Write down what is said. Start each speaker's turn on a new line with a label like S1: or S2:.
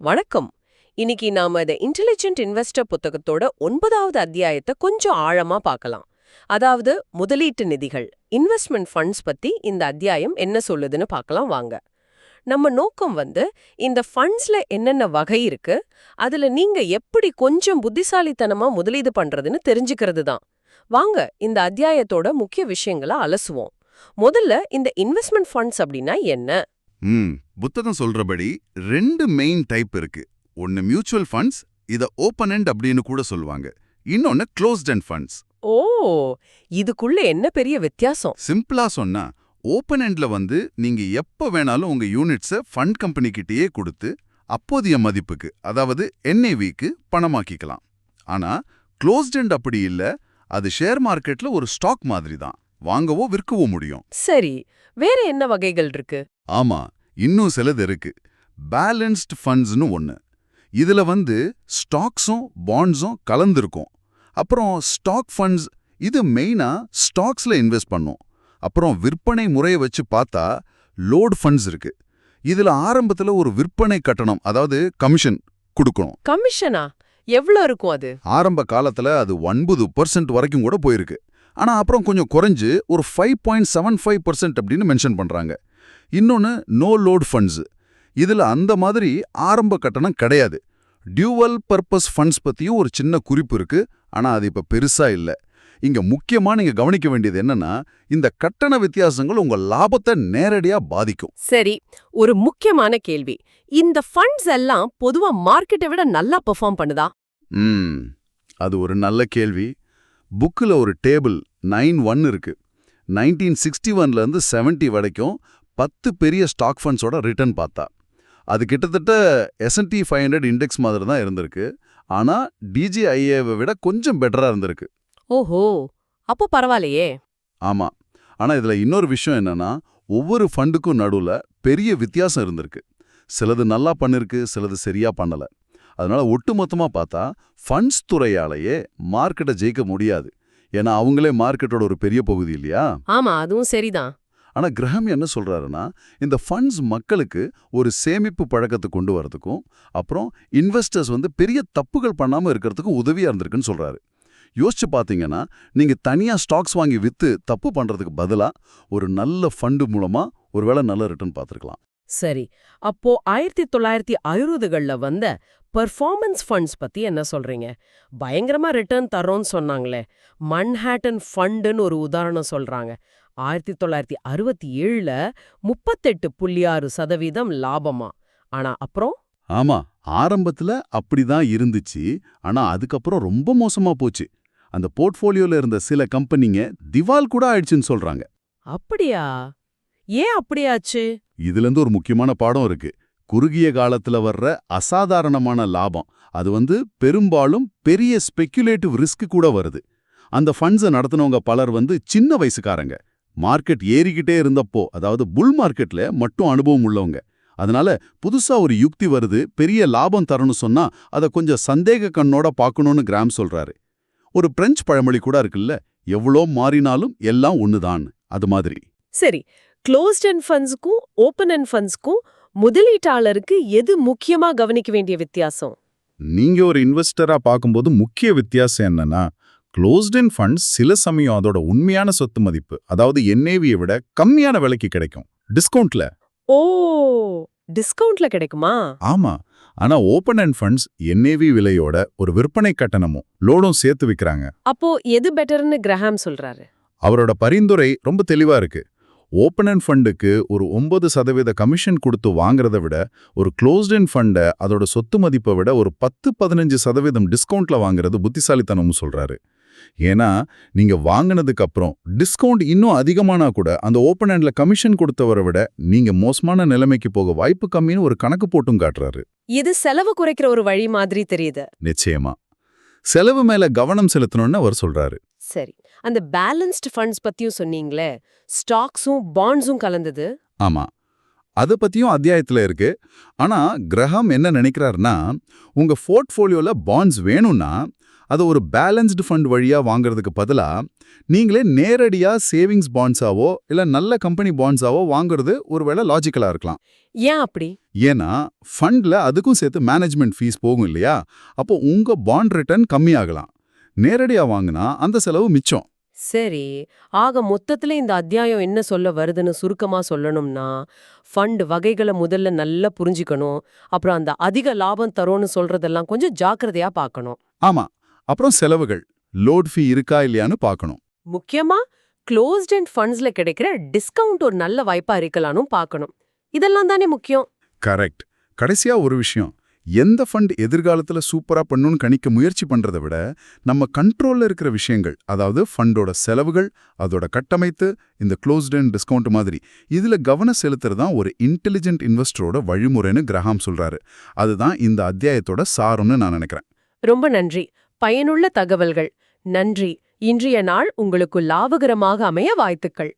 S1: வணக்கம். இன்னைக்கு நாம த இன்டெலிஜென்ட் இன்வெஸ்டர் புத்தகத்தோட ஒன்பதாவது அத்தியாயத்தை கொஞ்சம் ஆழமா பார்க்கலாம். அதாவது முதலீட்டு நிதிகள் இன்வெஸ்ட்மெண்ட் ஃபண்ட்ஸ் பத்தி இந்த அத்தியாயம் என்ன சொல்லுதுன்னு பார்க்கலாம் வாங்க. நம்ம நோக்கம் வந்து இந்த ஃபண்ட்ஸ்ல என்னென்ன வகை இருக்கு அதுல நீங்க எப்படி கொஞ்சம் புத்திசாலித்தனமா முதலீடு பண்றதுன்னு தெரிஞ்சுக்கிறது தான். வாங்க இந்த அத்தியாயத்தோட முக்கிய விஷயங்களை அலசுவோம். முதல்ல இந்த இன்வெஸ்ட்மெண்ட் ஃபண்ட்ஸ் அப்படின்னா என்ன?
S2: ம். புத்தகம் சொல்றபடி ரெண்டு மெயின் டைப் இருக்கு. ஒன்னு மியூச்சுவல் ஃபண்ட்ஸ் இத ஓப்பன் எண்ட் அப்படின்னு கூட சொல்லுவாங்க. இன்னொன்னு க்ளோஸ்ட் எண்ட் ஃபண்ட்ஸ்
S1: ஓ இதுக்குள்ள என்ன பெரிய வித்தியாசம்?
S2: சிம்பிளா சொன்னா ஓப்பன் எண்ட்ல வந்து நீங்க எப்ப வேணாலும் உங்க யூனிட்ஸை ஃபண்ட் கம்பெனி கிட்டேயே கொடுத்து அப்போதைய மதிப்புக்கு அதாவது என்ஏவிக்கு பணமாக்கிக்கலாம். ஆனா க்ளோஸ்ட் எண்ட் அப்படி இல்ல அது ஷேர் மார்க்கெட்ல ஒரு ஸ்டாக் மாதிரி தான் வாங்கவோ விற்கவோ முடியும்.
S1: சரி வேற என்ன வகைகள் இருக்கு?
S2: ஆமா இன்னும் சிலது இருக்கு. பேலன்ஸ்ட் ஃபண்ட்ஸ்னு ஒன்னு இதுல வந்து ஸ்டாக்ஸும் பாண்ட்ஸும் கலந்திருக்கும். அப்புறம் ஸ்டாக் ஃபண்ட்ஸ் இது மெயினா ஸ்டாக்ஸ்ல இன்வெஸ்ட் பண்ணும். அப்புறம் விற்பனை முறையை வச்சு பார்த்தா லோட் ஃபண்ட்ஸ் இருக்கு. இதுல ஆரம்பத்துல ஒரு விற்பனை கட்டணம் அதாவது கமிஷன் கொடுக்கணும்.
S1: கமிஷனா? எவ்வளவு இருக்கும் அது?
S2: ஆரம்ப காலத்துல அது ஒன்பது பர்சன்ட் வரைக்கும் கூட போயிருக்கு. ஆனா அப்புறம் கொஞ்சம் குறைஞ்சு ஒரு five point seven five percent அப்படின்னு மென்ஷன் பண்றாங்க. இன்னொன்னு நோ லோட் ஃபண்ட்ஸ் இதுல அந்த மாதிரி ஆரம்ப கட்டணம் கிடையாது. டியூவல் பர்பஸ் ஃபண்ட்ஸ் பத்தியும் ஒரு சின்ன குறிப்பு இருக்கு ஆனா அது இப்ப பெருசா இல்ல. இங்க முக்கியமா நீங்க கவனிக்க வேண்டியது என்னன்னா இந்த கட்டண வித்தியாசங்கள் உங்க லாபத்தை நேரடியா பாதிக்கும்.
S1: சரி ஒரு முக்கியமான கேள்வி. இந்த ஃபண்ட்ஸ் எல்லாம் பொதுவா மார்க்கெட்டை விட நல்லா பெர்ஃபார்ம் பண்ணுதா?
S2: ம் அது ஒரு நல்ல கேள்வி. புக்கில் ஒரு டேபிள் நைன் ஒன் இருக்கு. நைன்டீன் சிக்ஸ்டி ஒன்லேருந்து செவன்ட்டி வரைக்கும் பத்து பெரிய ஸ்டாக் ஃபண்ட்ஸோட ரிட்டர்ன் பார்த்தா. அது கிட்டத்தட்ட எஸ்என்டி ஃபைவ் ஹண்ட்ரட் இண்டெக்ஸ் மாதிரி தான் இருந்திருக்கு. ஆனால் டிஜிஐஏவை விட கொஞ்சம் பெட்டராக இருந்திருக்கு.
S1: ஓஹோ அப்போ பரவாயில்லையே.
S2: ஆமாம் ஆனால் இதில் இன்னொரு விஷயம் என்னன்னா ஒவ்வொரு ஃபண்டுக்கும் நடுவில் பெரிய வித்தியாசம் இருந்திருக்கு. சிலது நல்லா பண்ணிருக்கு சிலது சரியா பண்ணல. அதனால ஒட்டுமொத்தமா பார்த்தா ஃபண்ட்ஸ் துறையாலேயே மார்க்கெட்டை ஜெயிக்க முடியாது. ஏன்னா அவங்களே மார்க்கெட்டோட ஒரு பெரிய பகுதி இல்லையா?
S1: ஆமா அதுவும் சரிதான்.
S2: ஆனா கிரகம் என்ன சொல்றாருன்னா இந்த ஃபண்ட்ஸ் மக்களுக்கு ஒரு சேமிப்பு பழக்கத்தை கொண்டு வரதுக்கும் அப்புறம் இன்வெஸ்டர்ஸ் வந்து பெரிய தப்புகள் பண்ணாம இருக்கிறதுக்கும் உதவியா இருந்திருக்குன்னு சொல்றாரு. யோசிச்சு பார்த்தீங்கன்னா நீங்க தனியா ஸ்டாக்ஸ் வாங்கி வித்து தப்பு பண்றதுக்கு பதிலா ஒரு நல்ல ஃபண்டு மூலமா ஒருவேளை நல்ல ரிட்டர்ன் பார்த்துருக்கலாம்.
S1: சரி அப்போ ஆயிரத்தி தொள்ளாயிரத்தி அறுபதுகள்ல வந்த பெர்ஃபார்மன்ஸ் ஃபண்ட்ஸ் பத்தி என்ன சொல்றீங்க? பயங்கரமா ரிட்டர்ன் தரோன்னு சொன்னாங்களே. மன்ஹாட்டன் ஃபண்டுன்னு ஒரு உதாரணம் சொல்றாங்க. ஆயிரத்தி தொள்ளாயிரத்தி அறுபத்தி ஏழுல முப்பத்தெட்டு புள்ளி ஆறு சதவீதம் லாபமா? ஆனா அப்புறம்?
S2: ஆமா ஆரம்பத்துல அப்படிதான் இருந்துச்சு. ஆனா அதுக்கப்புறம் ரொம்ப மோசமா போச்சு. அந்த போர்ட்ஃபோலியோல இருந்த சில கம்பெனிங்க திவால் கூட ஆயிடுச்சுன்னு சொல்றாங்க.
S1: அப்படியா? ஏன் அப்படியாச்சு?
S2: இதுலேருந்து ஒரு முக்கியமான பாடம் இருக்கு. குறுகிய காலத்துல வர்ற அசாதாரணமான லாபம். அது வந்து பெரும்பாலும் பெரிய ஸ்பெக்குலேட்டிவ் ரிஸ்க் கூட வருது. அந்த ஃபண்ட்ஸை நடத்தினவங்க பலர் வந்து சின்ன வயசுக்காரங்க. மார்க்கெட் ஏறிக்கிட்டே இருந்தப்போ அதாவது புல் மார்க்கெட்ல மட்டும் அனுபவம் உள்ளவங்க. அதனால புதுசா ஒரு யுக்தி வருது பெரிய லாபம் தரணும் சொன்னா அதை கொஞ்சம் சந்தேக கண்ணோட பார்க்கணும்னு கிராம் சொல்றாரு. ஒரு பிரெஞ்சு பழமொழி கூட இருக்குல்ல எவ்வளோ மாறினாலும் எல்லாம் ஒண்ணுதான் அது மாதிரி.
S1: சரி க்ளோஸ்ட் அண்ட் ஃபண்ட்ஸ்க்கும் ஓப்பன் அண்ட் ஃபண்ட்ஸ்க்கும் முதலீட்டாளருக்கு எது முக்கியமா கவனிக்க வேண்டிய வித்தியாசம்?
S3: நீங்க ஒரு இன்வெஸ்டரா பார்க்கும்போது முக்கிய வித்தியாசம் என்னன்னா க்ளோஸ்ட் இன் ஃபண்ட்ஸ் சில சமயம் அதோட உண்மையான சொத்து மதிப்பு அதாவது என்ஏவியை விட கம்மியான விலைக்கு கிடைக்கும். டிஸ்கவுண்ட்ல
S1: ஓ டிஸ்கவுண்ட்ல கிடைக்குமா?
S3: ஆமா. ஆனா open end funds N A V விலையோட ஒரு விற்பனை கட்டணமும் லோடும் சேர்த்து விற்கிறாங்க
S1: அப்போ எது பெட்டர்னு கிரஹாம் சொல்றாரு?
S3: அவரோட பரிந்துரை ரொம்ப தெளிவா இருக்கு. ஓப்பன் அண்ட் ஃபண்டுக்கு ஒரு ஒன்பது சதவீத கமிஷன் கொடுத்து வாங்குறத விட ஒரு க்ளோஸ்ட் இன் ஃபண்டை அதோட சொத்து மதிப்பை விட ஒரு பத்து பதினஞ்சு சதவீதம் டிஸ்கவுண்ட்ல வாங்குறது புத்திசாலித்தனம்னு சொல்றாரு. ஏன்னா நீங்க வாங்கினதுக்கு அப்புறம் டிஸ்கவுண்ட் இன்னும் அதிகமானா கூட அந்த ஓப்பன் ஹேண்ட்ல கமிஷன் கொடுத்தவரை விட நீங்க மோசமான நிலைமைக்கு போக வாய்ப்பு கம்மின்னு ஒரு கணக்கு போட்டும் காட்டுறாரு.
S1: இது செலவு குறைக்கிற ஒரு வழி மாதிரி தெரியுது.
S3: நிச்சயமா. செலவு மேல கவனம் செலுத்தணும்னு அவர் சொல்றாரு.
S1: சரி. அந்த பேலன்ஸ்டு ஃபண்ட்ஸ் பத்தியும் சொன்னீங்களே ஸ்டாக்ஸும் பாண்ட்ஸும் கலந்தது?
S2: ஆமா. அதை பத்தியும் அத்தியாயத்துல இருக்கு. ஆனா கிரகம் என்ன நினைக்கிறாருன்னா உங்க போர்ட்ஃபோலியோல பாண்ட்ஸ் வேணும்னா அதை ஒரு பேலன்ஸ்டு ஃபண்ட் வழியா வாங்குறதுக்கு பதிலா நீங்களே நேரடியா சேவிங்ஸ் பாண்ட்ஸாவோ இல்ல நல்ல கம்பெனி பாண்ட்ஸாவோ வாங்குறது ஒருவேளை லாஜிக்கலா இருக்கலாம்.
S1: ஏன் அப்படி?
S2: ஏன்னா ஃபண்ட்ல அதுக்கும் சேர்த்து மேனேஜ்மெண்ட் ஃபீஸ் போகும் இல்லையா? அப்போ உங்க பாண்ட் ரிட்டர்ன் கம்மியாகலாம். நேரடியா வாங்கினா அந்த செலவு மிச்சம்.
S1: சரி. ஆக மொத்தத்துல இந்த அத்தியாயம் என்ன சொல்ல வருதுன்னு சுருக்கமா சொல்லணும்னா ஃபண்ட் வகைகளை முதல்ல நல்லா புரிஞ்சுக்கணும். அப்புறம் அந்த அதிக லாபம் தரோன்னு சொல்றதெல்லாம் கொஞ்சம் ஜாக்கிரதையா பார்க்கணும்.
S2: ஆமா. அப்புறம் செலவுகள். லோட் ஃபீ இருக்கா இல்லையான்னு பார்க்கணும்.
S1: முக்கியமா க்ளோஸ்ட் அண்ட் ஃபண்ட்ஸ்ல கிடைக்கிற டிஸ்கவுண்ட் ஒரு நல்ல வாய்ப்பா இருக்கலாம்னு பார்க்கணும். இதெல்லாம் தானே முக்கியம்.
S2: கரெக்ட் கடைசியா ஒரு விஷயம். எந்த ஃபண்ட் எதிர்காலத்துல சூப்பரா பண்ணுன்னு கணிக்க முயற்சி பண்றதை விட நம்ம கண்ட்ரோல்ல இருக்கிற விஷயங்கள் அதாவது ஃபண்டோட செலவுகள் அதோட கட்டமைத்து இந்த க்ளோஸ்ட் அண்ட் டிஸ்கவுண்ட் மாதிரி இதுல கவனம் செலுத்துறது தான் ஒரு இன்டெலிஜென்ட் இன்வெஸ்டரோட வழிமுறைன்னு கிரஹாம் சொல்றாரு. அதுதான் இந்த அத்தியாயத்தோட சாரம்னு நான் நினைக்கிறேன்.
S1: ரொம்ப நன்றி. பயனுள்ள தகவல்கள். நன்றி. இன்றைய நாள் உங்களுக்கு லாபகரமாக அமைய வாழ்த்துக்கள்